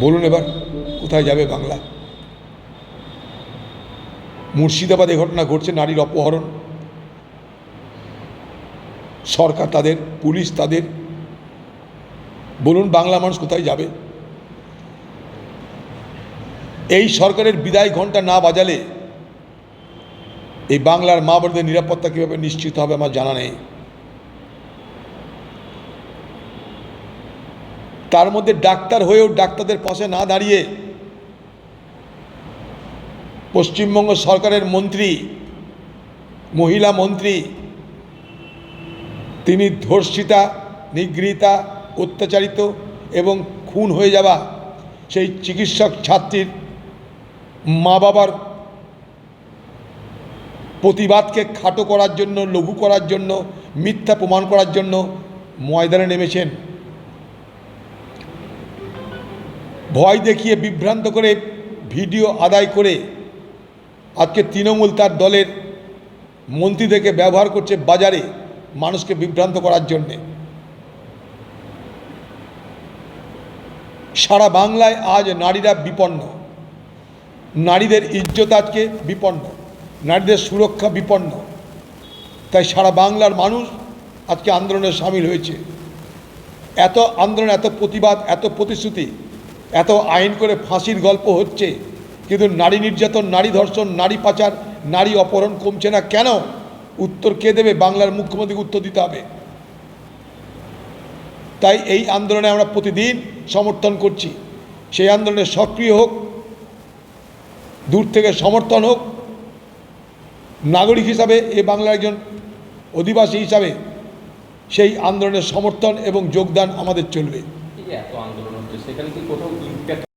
বলুন এবার, কোথায় যাবে বাংলা? মুর্শিদাবাদে ঘটনা ঘটছে, নারীর অপহরণ। সরকার তাদের, পুলিশ তাদের। বলুন বাংলা মানুষ কোথায় যাবে? এই সরকারের বিদায় ঘণ্টা না বাজালে এই বাংলার মা বোনদের নিরাপত্তা কীভাবে নিশ্চিত হবে আমার জানা নেই। তার মধ্যে ডাক্তার হয়েও ডাক্তারদের পাশে না দাঁড়িয়ে পশ্চিমবঙ্গ সরকারের মন্ত্রী, মহিলা মন্ত্রী, তিনি ধর্ষিতা, নিগৃহীতা, অত্যাচারিত এবং খুন হয়ে যাওয়া সেই চিকিৎসক ছাত্রীর মা বাবার প্রতিবাদকে খাটো করার জন্য, লঘু করার জন্য, মিথ্যা প্রমাণ করার জন্য ময়দানে নেমেছেন ভয় দেখিয়ে বিভ্রান্ত করে ভিডিও আদায় করে আজকে তৃণমূল তার দলের মন্ত্রীদেরকে ব্যবহার করছে বাজারে মানুষকে বিভ্রান্ত করার জন্যে। সারা বাংলায় আজ নারীরা বিপন্ন। নারীদের ইজ্জত আজকে বিপন্ন। নারীদের সুরক্ষা বিপন্ন। তাই সারা বাংলার মানুষ আজকে আন্দোলনে সামিল হয়েছে। এত আন্দোলন, এত প্রতিবাদ, এত প্রতিশ্রুতি এত আইন করে ফাঁসির গল্প হচ্ছে, কিন্তু নারী নির্যাতন, নারী ধর্ষণ, নারী পাচার, নারী অপহরণ কমছে না কেন? উত্তর কে দেবে? বাংলার মুখ্যমন্ত্রীকে উত্তর দিতে হবে। তাই এই আন্দোলনে আমরা প্রতিদিন সমর্থন করছি। সেই আন্দোলনে সক্রিয় হোক, দূর থেকে সমর্থন হোক, নাগরিক হিসাবে এ বাংলার একজন অধিবাসী হিসাবে সেই আন্দোলনের সমর্থন এবং যোগদান আমাদের চলবে। সেখানে কি কোথাও ইম্প্যাক্ট